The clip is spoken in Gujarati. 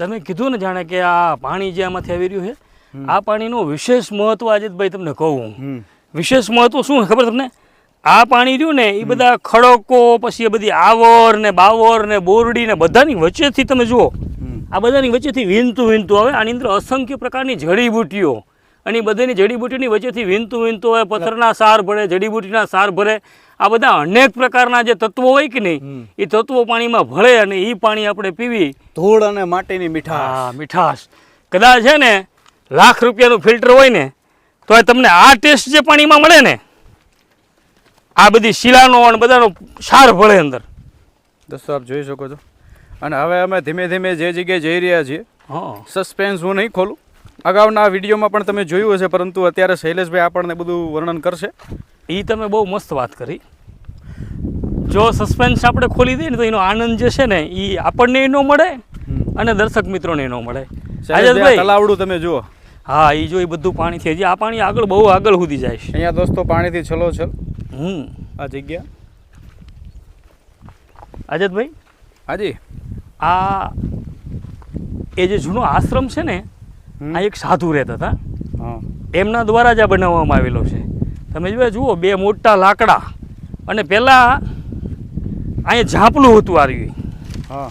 તમે કીધું ને જાણે કે આ પાણી જે આમાંથી આવી રહ્યું છે આ પાણીનું વિશેષ મહત્વ આજે ભાઈ તમને કહું વિશેષ મહત્વ શું છે ખબર તમને? આ પાણી રહ્યું ને એ બધા ખડકો પછી એ બધી આવર ને બાવર ને બોરડી ને બધાની વચ્ચેથી તમે જુઓ આ બધાની વચ્ચેથી વીનતું વીનતું આવે આની અંદર અસંખ્ય પ્રકારની જડીબુટીઓ અને એ બધાની જડીબુટીની વચ્ચેથી વીંતું વીંતું હોય પથ્થરના સાર ભરે જડીબુટીના સાર ભરે આ બધા અનેક પ્રકારના જે તત્વો હોય કે નહીં એ તત્વો પાણીમાં ભળે અને એ પાણી આપણે પીવી. ધૂળ અને માટીની મીઠાશ. મીઠાશ. કદાચ છે ને લાખ રૂપિયાનું ફિલ્ટર હોય ને તો તમને આ ટેસ્ટ જે પાણીમાં મળે ને આ બધી શિલાનો અને બધાનો સાર ભળે અંદર. દોસ્તો આપ જોઈ શકો છો. અને હવે અમે ધીમે ધીમે જે જગ્યાએ જઈ રહ્યા છીએ હા. સસ્પેન્સ હું નહીં ખોલું. અગાઉના વિડીયોમાં પણ તમે જોયું હશે પરંતુ અત્યારે શૈલેષભાઈ આપણને બધું વર્ણન કરશે. એ તમે બહુ મસ્ત વાત કરી. જો સસ્પેન્સ આપણે ખોલી દઈએ ને તો એનો આનંદ જે છે ને એ આપણને ન મળે અને દર્શક મિત્રોને ન મળે. તલાવડું તમે જુઓ. હા એ જો એ બધું પાણી છે હજી આ પાણી આગળ બહુ આગળ સુધી જાય છે. અહીંયા દોસ્તો પાણીથી છલો છલ હમ. આ જગ્યા. અજતભાઈ હાજી. આ એ જે જૂનો આશ્રમ છે ને. આ એક સાધુ રહેતા હતા. એમના દ્વારા જ આ બનાવવામાં આવેલો છે. તમે જો જુઓ બે મોટા લાકડા અને પહેલાં અહીંયા ઝાંપલું હતું આવ્યું હા.